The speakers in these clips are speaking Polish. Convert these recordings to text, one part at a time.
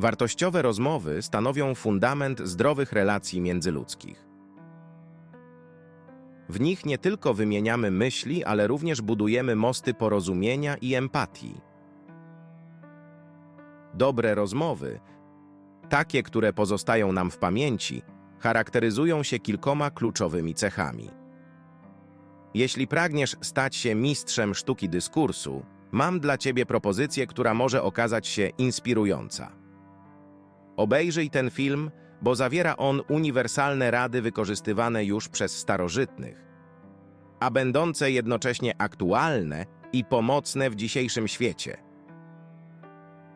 Wartościowe rozmowy stanowią fundament zdrowych relacji międzyludzkich. W nich nie tylko wymieniamy myśli, ale również budujemy mosty porozumienia i empatii. Dobre rozmowy, takie, które pozostają nam w pamięci, charakteryzują się kilkoma kluczowymi cechami. Jeśli pragniesz stać się mistrzem sztuki dyskursu, mam dla ciebie propozycję, która może okazać się inspirująca. Obejrzyj ten film, bo zawiera on uniwersalne rady wykorzystywane już przez starożytnych, a będące jednocześnie aktualne i pomocne w dzisiejszym świecie.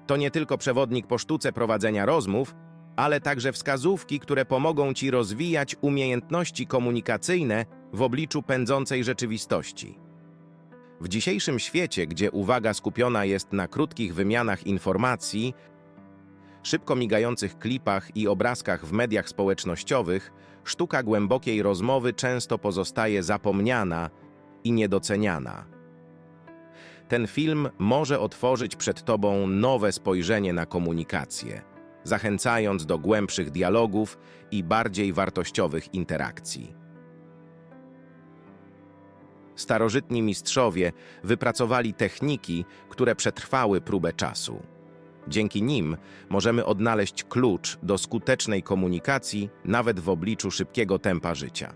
To nie tylko przewodnik po sztuce prowadzenia rozmów, ale także wskazówki, które pomogą ci rozwijać umiejętności komunikacyjne w obliczu pędzącej rzeczywistości. W dzisiejszym świecie, gdzie uwaga skupiona jest na krótkich wymianach informacji, szybko migających klipach i obrazkach w mediach społecznościowych, sztuka głębokiej rozmowy często pozostaje zapomniana i niedoceniana. Ten film może otworzyć przed Tobą nowe spojrzenie na komunikację, zachęcając do głębszych dialogów i bardziej wartościowych interakcji. Starożytni mistrzowie wypracowali techniki, które przetrwały próbę czasu. Dzięki nim możemy odnaleźć klucz do skutecznej komunikacji nawet w obliczu szybkiego tempa życia.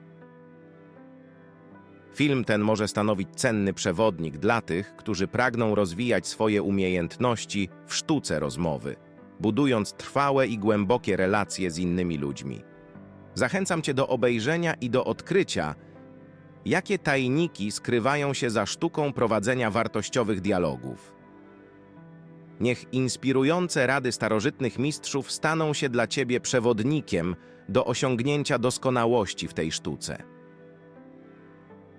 Film ten może stanowić cenny przewodnik dla tych, którzy pragną rozwijać swoje umiejętności w sztuce rozmowy, budując trwałe i głębokie relacje z innymi ludźmi. Zachęcam Cię do obejrzenia i do odkrycia, jakie tajniki skrywają się za sztuką prowadzenia wartościowych dialogów. Niech inspirujące rady starożytnych mistrzów staną się dla Ciebie przewodnikiem do osiągnięcia doskonałości w tej sztuce.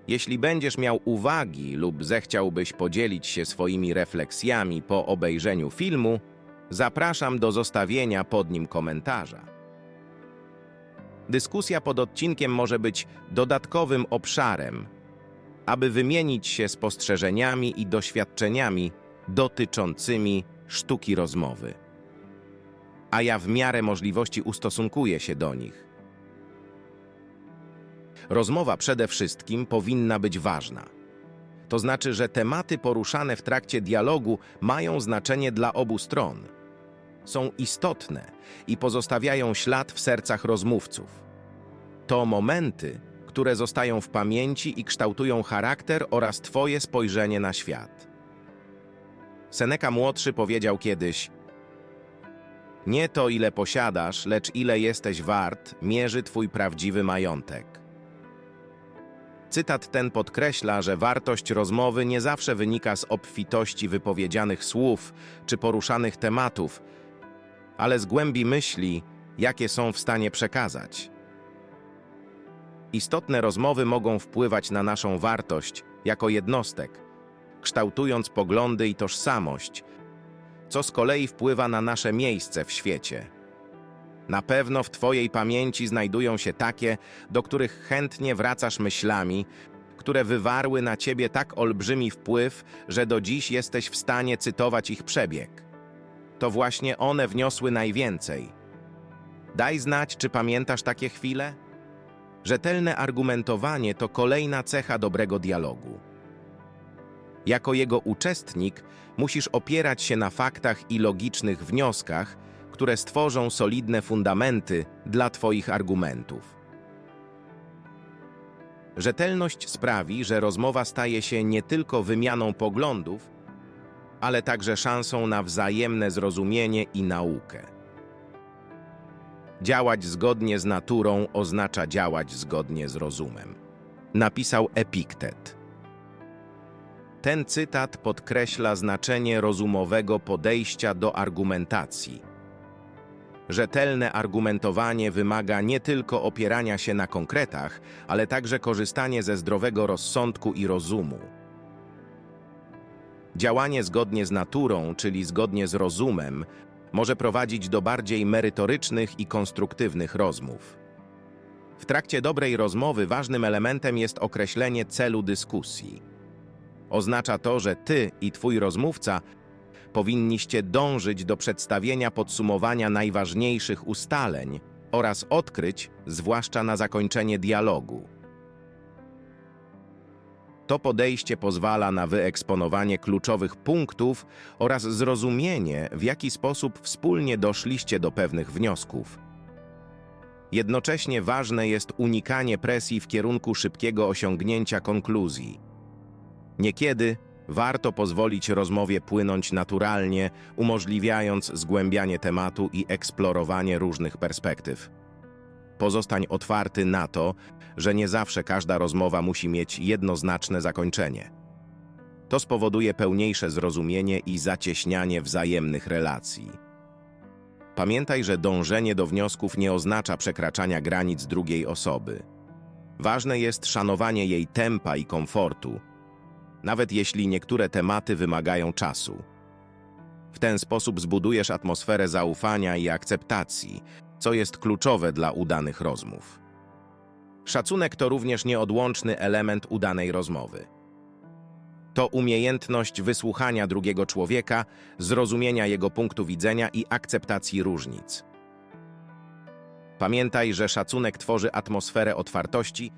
Jeśli będziesz miał uwagi lub zechciałbyś podzielić się swoimi refleksjami po obejrzeniu filmu, zapraszam do zostawienia pod nim komentarza. Dyskusja pod odcinkiem może być dodatkowym obszarem, aby wymienić się spostrzeżeniami i doświadczeniami dotyczącymi sztuki rozmowy. A ja w miarę możliwości ustosunkuję się do nich. Rozmowa przede wszystkim powinna być ważna. To znaczy, że tematy poruszane w trakcie dialogu mają znaczenie dla obu stron. Są istotne i pozostawiają ślad w sercach rozmówców. To momenty, które zostają w pamięci i kształtują charakter oraz Twoje spojrzenie na świat. Seneca młodszy powiedział kiedyś: Nie to, ile posiadasz, lecz ile jesteś wart, mierzy Twój prawdziwy majątek. Cytat ten podkreśla, że wartość rozmowy nie zawsze wynika z obfitości wypowiedzianych słów czy poruszanych tematów, ale z głębi myśli, jakie są w stanie przekazać. Istotne rozmowy mogą wpływać na naszą wartość jako jednostek, kształtując poglądy i tożsamość, co z kolei wpływa na nasze miejsce w świecie. Na pewno w Twojej pamięci znajdują się takie, do których chętnie wracasz myślami, które wywarły na Ciebie tak olbrzymi wpływ, że do dziś jesteś w stanie cytować ich przebieg. To właśnie one wniosły najwięcej. Daj znać, czy pamiętasz takie chwile? Rzetelne argumentowanie to kolejna cecha dobrego dialogu. Jako jego uczestnik musisz opierać się na faktach i logicznych wnioskach, które stworzą solidne fundamenty dla Twoich argumentów. Rzetelność sprawi, że rozmowa staje się nie tylko wymianą poglądów, ale także szansą na wzajemne zrozumienie i naukę. Działać zgodnie z naturą oznacza działać zgodnie z rozumem. Napisał Epiktet. Ten cytat podkreśla znaczenie rozumowego podejścia do argumentacji. Rzetelne argumentowanie wymaga nie tylko opierania się na konkretach, ale także korzystanie ze zdrowego rozsądku i rozumu. Działanie zgodnie z naturą, czyli zgodnie z rozumem, może prowadzić do bardziej merytorycznych i konstruktywnych rozmów. W trakcie dobrej rozmowy ważnym elementem jest określenie celu dyskusji. Oznacza to, że ty i twój rozmówca powinniście dążyć do przedstawienia podsumowania najważniejszych ustaleń oraz odkryć, zwłaszcza na zakończenie dialogu. To podejście pozwala na wyeksponowanie kluczowych punktów oraz zrozumienie, w jaki sposób wspólnie doszliście do pewnych wniosków. Jednocześnie ważne jest unikanie presji w kierunku szybkiego osiągnięcia konkluzji. Niekiedy warto pozwolić rozmowie płynąć naturalnie, umożliwiając zgłębianie tematu i eksplorowanie różnych perspektyw. Pozostań otwarty na to, że nie zawsze każda rozmowa musi mieć jednoznaczne zakończenie. To spowoduje pełniejsze zrozumienie i zacieśnianie wzajemnych relacji. Pamiętaj, że dążenie do wniosków nie oznacza przekraczania granic drugiej osoby. Ważne jest szanowanie jej tempa i komfortu, nawet jeśli niektóre tematy wymagają czasu. W ten sposób zbudujesz atmosferę zaufania i akceptacji, co jest kluczowe dla udanych rozmów. Szacunek to również nieodłączny element udanej rozmowy. To umiejętność wysłuchania drugiego człowieka, zrozumienia jego punktu widzenia i akceptacji różnic. Pamiętaj, że szacunek tworzy atmosferę otwartości,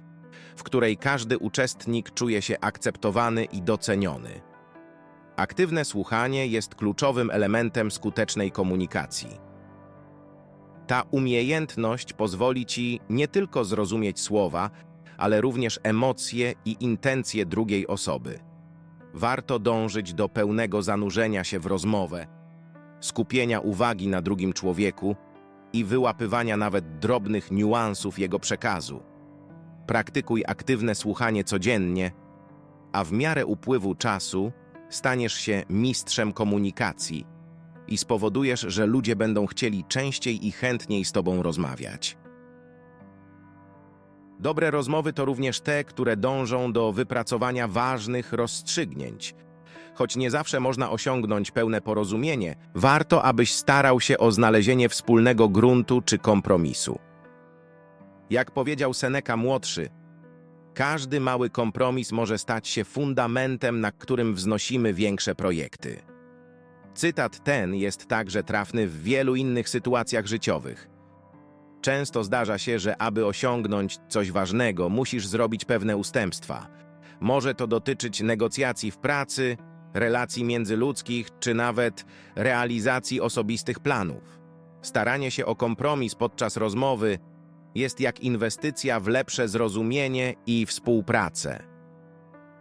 w której każdy uczestnik czuje się akceptowany i doceniony. Aktywne słuchanie jest kluczowym elementem skutecznej komunikacji. Ta umiejętność pozwoli ci nie tylko zrozumieć słowa, ale również emocje i intencje drugiej osoby. Warto dążyć do pełnego zanurzenia się w rozmowę, skupienia uwagi na drugim człowieku i wyłapywania nawet drobnych niuansów jego przekazu. Praktykuj aktywne słuchanie codziennie, a w miarę upływu czasu staniesz się mistrzem komunikacji i spowodujesz, że ludzie będą chcieli częściej i chętniej z Tobą rozmawiać. Dobre rozmowy to również te, które dążą do wypracowania ważnych rozstrzygnięć. Choć nie zawsze można osiągnąć pełne porozumienie, warto, abyś starał się o znalezienie wspólnego gruntu czy kompromisu. Jak powiedział Seneca młodszy, każdy mały kompromis może stać się fundamentem, na którym wznosimy większe projekty. Cytat ten jest także trafny w wielu innych sytuacjach życiowych. Często zdarza się, że aby osiągnąć coś ważnego, musisz zrobić pewne ustępstwa. Może to dotyczyć negocjacji w pracy, relacji międzyludzkich, czy nawet realizacji osobistych planów. Staranie się o kompromis podczas rozmowy jest jak inwestycja w lepsze zrozumienie i współpracę.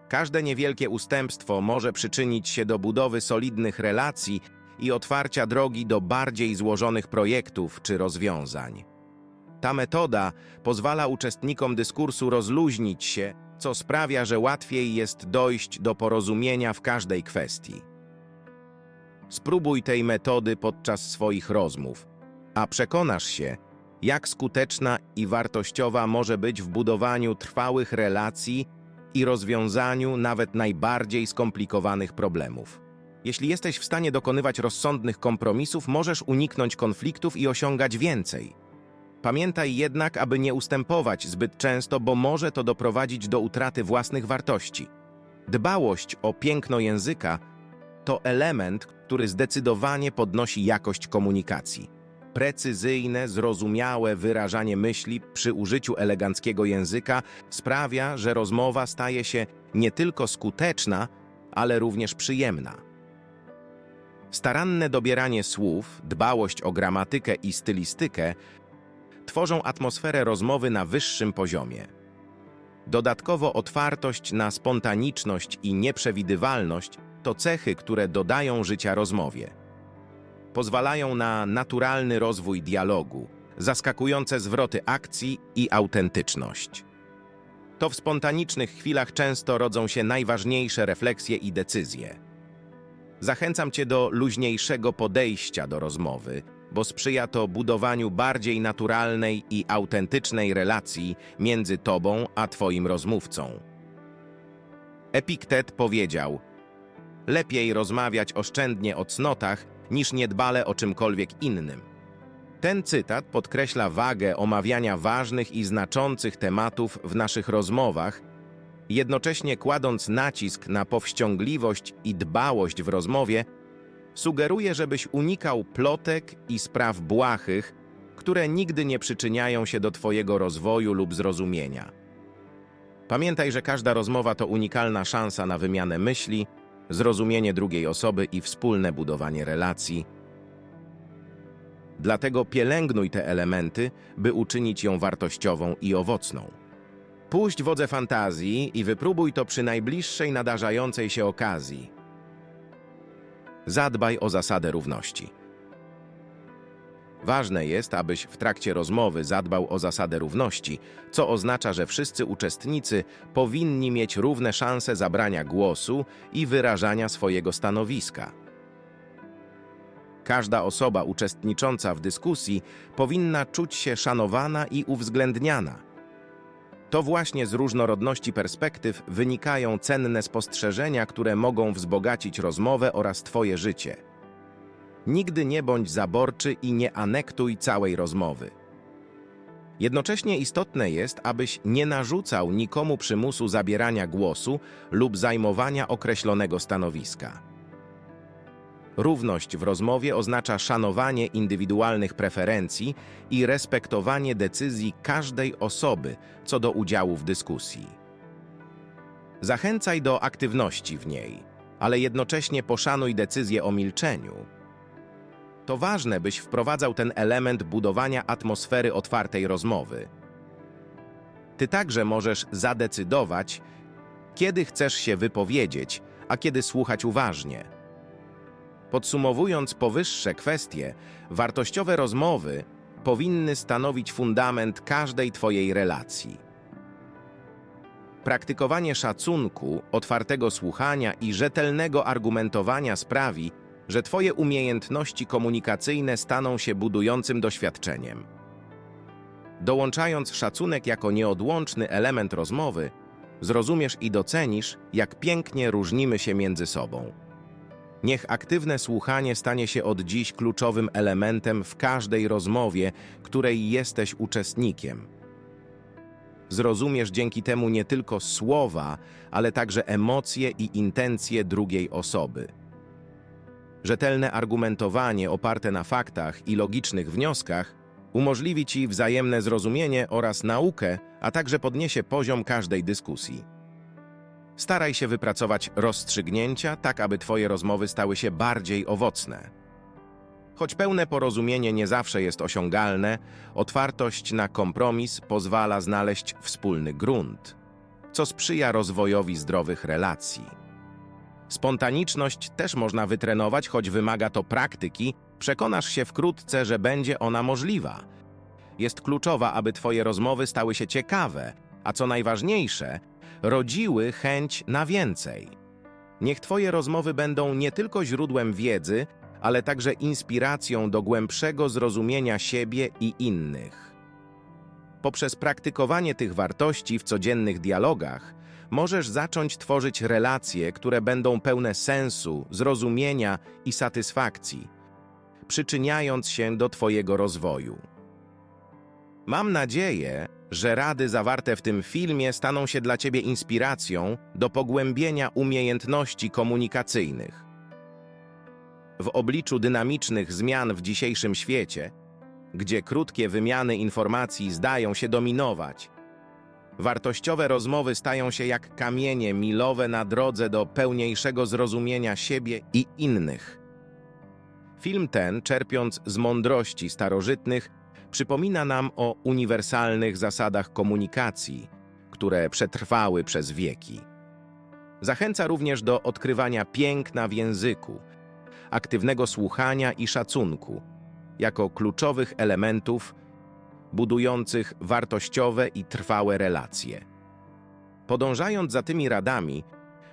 Każde niewielkie ustępstwo może przyczynić się do budowy solidnych relacji i otwarcia drogi do bardziej złożonych projektów czy rozwiązań. Ta metoda pozwala uczestnikom dyskursu rozluźnić się, co sprawia, że łatwiej jest dojść do porozumienia w każdej kwestii. Spróbuj tej metody podczas swoich rozmów, a przekonasz się, jak skuteczna i wartościowa może być w budowaniu trwałych relacji i rozwiązaniu nawet najbardziej skomplikowanych problemów. Jeśli jesteś w stanie dokonywać rozsądnych kompromisów, możesz uniknąć konfliktów i osiągać więcej. Pamiętaj jednak, aby nie ustępować zbyt często, bo może to doprowadzić do utraty własnych wartości. Dbałość o piękno języka to element, który zdecydowanie podnosi jakość komunikacji. Precyzyjne, zrozumiałe wyrażanie myśli przy użyciu eleganckiego języka sprawia, że rozmowa staje się nie tylko skuteczna, ale również przyjemna. Staranne dobieranie słów, dbałość o gramatykę i stylistykę tworzą atmosferę rozmowy na wyższym poziomie. Dodatkowo otwartość na spontaniczność i nieprzewidywalność to cechy, które dodają życia rozmowie pozwalają na naturalny rozwój dialogu, zaskakujące zwroty akcji i autentyczność. To w spontanicznych chwilach często rodzą się najważniejsze refleksje i decyzje. Zachęcam Cię do luźniejszego podejścia do rozmowy, bo sprzyja to budowaniu bardziej naturalnej i autentycznej relacji między Tobą a Twoim rozmówcą. Epiktet powiedział: Lepiej rozmawiać oszczędnie o cnotach, niż niedbale o czymkolwiek innym. Ten cytat podkreśla wagę omawiania ważnych i znaczących tematów w naszych rozmowach, jednocześnie kładąc nacisk na powściągliwość i dbałość w rozmowie, Sugeruję, żebyś unikał plotek i spraw błahych, które nigdy nie przyczyniają się do Twojego rozwoju lub zrozumienia. Pamiętaj, że każda rozmowa to unikalna szansa na wymianę myśli, zrozumienie drugiej osoby i wspólne budowanie relacji. Dlatego pielęgnuj te elementy, by uczynić ją wartościową i owocną. Puść wodze fantazji i wypróbuj to przy najbliższej nadarzającej się okazji. Zadbaj o zasadę równości. Ważne jest, abyś w trakcie rozmowy zadbał o zasadę równości, co oznacza, że wszyscy uczestnicy powinni mieć równe szanse zabrania głosu i wyrażania swojego stanowiska. Każda osoba uczestnicząca w dyskusji powinna czuć się szanowana i uwzględniana. To właśnie z różnorodności perspektyw wynikają cenne spostrzeżenia, które mogą wzbogacić rozmowę oraz Twoje życie. Nigdy nie bądź zaborczy i nie anektuj całej rozmowy. Jednocześnie istotne jest, abyś nie narzucał nikomu przymusu zabierania głosu lub zajmowania określonego stanowiska. Równość w rozmowie oznacza szanowanie indywidualnych preferencji i respektowanie decyzji każdej osoby co do udziału w dyskusji. Zachęcaj do aktywności w niej, ale jednocześnie poszanuj decyzję o milczeniu. To ważne, byś wprowadzał ten element budowania atmosfery otwartej rozmowy. Ty także możesz zadecydować, kiedy chcesz się wypowiedzieć, a kiedy słuchać uważnie. Podsumowując powyższe kwestie, wartościowe rozmowy powinny stanowić fundament każdej Twojej relacji. Praktykowanie szacunku, otwartego słuchania i rzetelnego argumentowania sprawi, że Twoje umiejętności komunikacyjne staną się budującym doświadczeniem. Dołączając szacunek jako nieodłączny element rozmowy, zrozumiesz i docenisz, jak pięknie różnimy się między sobą. Niech aktywne słuchanie stanie się od dziś kluczowym elementem w każdej rozmowie, której jesteś uczestnikiem. Zrozumiesz dzięki temu nie tylko słowa, ale także emocje i intencje drugiej osoby. Rzetelne argumentowanie oparte na faktach i logicznych wnioskach umożliwi Ci wzajemne zrozumienie oraz naukę, a także podniesie poziom każdej dyskusji. Staraj się wypracować rozstrzygnięcia, tak aby Twoje rozmowy stały się bardziej owocne. Choć pełne porozumienie nie zawsze jest osiągalne, otwartość na kompromis pozwala znaleźć wspólny grunt, co sprzyja rozwojowi zdrowych relacji. Spontaniczność też można wytrenować, choć wymaga to praktyki, przekonasz się wkrótce, że będzie ona możliwa. Jest kluczowa, aby Twoje rozmowy stały się ciekawe, a co najważniejsze, rodziły chęć na więcej. Niech Twoje rozmowy będą nie tylko źródłem wiedzy, ale także inspiracją do głębszego zrozumienia siebie i innych. Poprzez praktykowanie tych wartości w codziennych dialogach możesz zacząć tworzyć relacje, które będą pełne sensu, zrozumienia i satysfakcji, przyczyniając się do Twojego rozwoju. Mam nadzieję, że rady zawarte w tym filmie staną się dla Ciebie inspiracją do pogłębienia umiejętności komunikacyjnych. W obliczu dynamicznych zmian w dzisiejszym świecie, gdzie krótkie wymiany informacji zdają się dominować, wartościowe rozmowy stają się jak kamienie milowe na drodze do pełniejszego zrozumienia siebie i innych. Film ten, czerpiąc z mądrości starożytnych, przypomina nam o uniwersalnych zasadach komunikacji, które przetrwały przez wieki. Zachęca również do odkrywania piękna w języku, aktywnego słuchania i szacunku, jako kluczowych elementów budujących wartościowe i trwałe relacje. Podążając za tymi radami,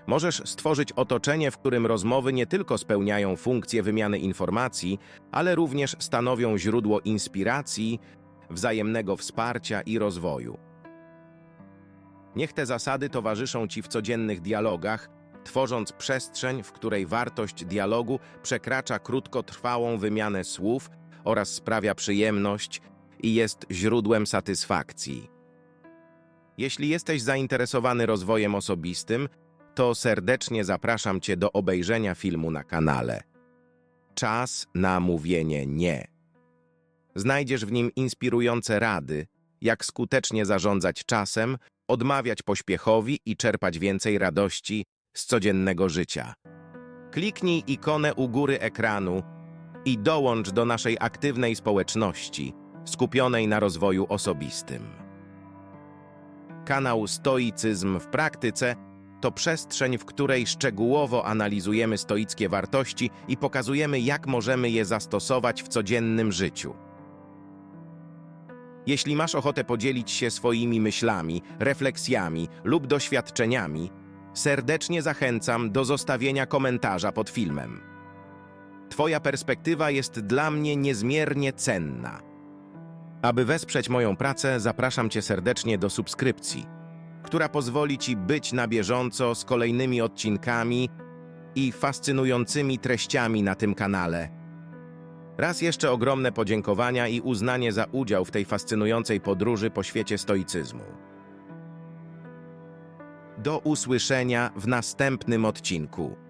możesz stworzyć otoczenie, w którym rozmowy nie tylko spełniają funkcję wymiany informacji, ale również stanowią źródło inspiracji, wzajemnego wsparcia i rozwoju. Niech te zasady towarzyszą Ci w codziennych dialogach, tworząc przestrzeń, w której wartość dialogu przekracza krótkotrwałą wymianę słów oraz sprawia przyjemność i jest źródłem satysfakcji. Jeśli jesteś zainteresowany rozwojem osobistym, to serdecznie zapraszam Cię do obejrzenia filmu na kanale. Czas na mówienie nie. Znajdziesz w nim inspirujące rady, jak skutecznie zarządzać czasem, odmawiać pośpiechowi i czerpać więcej radości z codziennego życia. Kliknij ikonę u góry ekranu i dołącz do naszej aktywnej społeczności skupionej na rozwoju osobistym. Kanał Stoicyzm w praktyce to przestrzeń, w której szczegółowo analizujemy stoickie wartości i pokazujemy, jak możemy je zastosować w codziennym życiu. Jeśli masz ochotę podzielić się swoimi myślami, refleksjami lub doświadczeniami, serdecznie zachęcam do zostawienia komentarza pod filmem. Twoja perspektywa jest dla mnie niezmiernie cenna. Aby wesprzeć moją pracę, zapraszam Cię serdecznie do subskrypcji, która pozwoli Ci być na bieżąco z kolejnymi odcinkami i fascynującymi treściami na tym kanale. Raz jeszcze ogromne podziękowania i uznanie za udział w tej fascynującej podróży po świecie stoicyzmu. Do usłyszenia w następnym odcinku.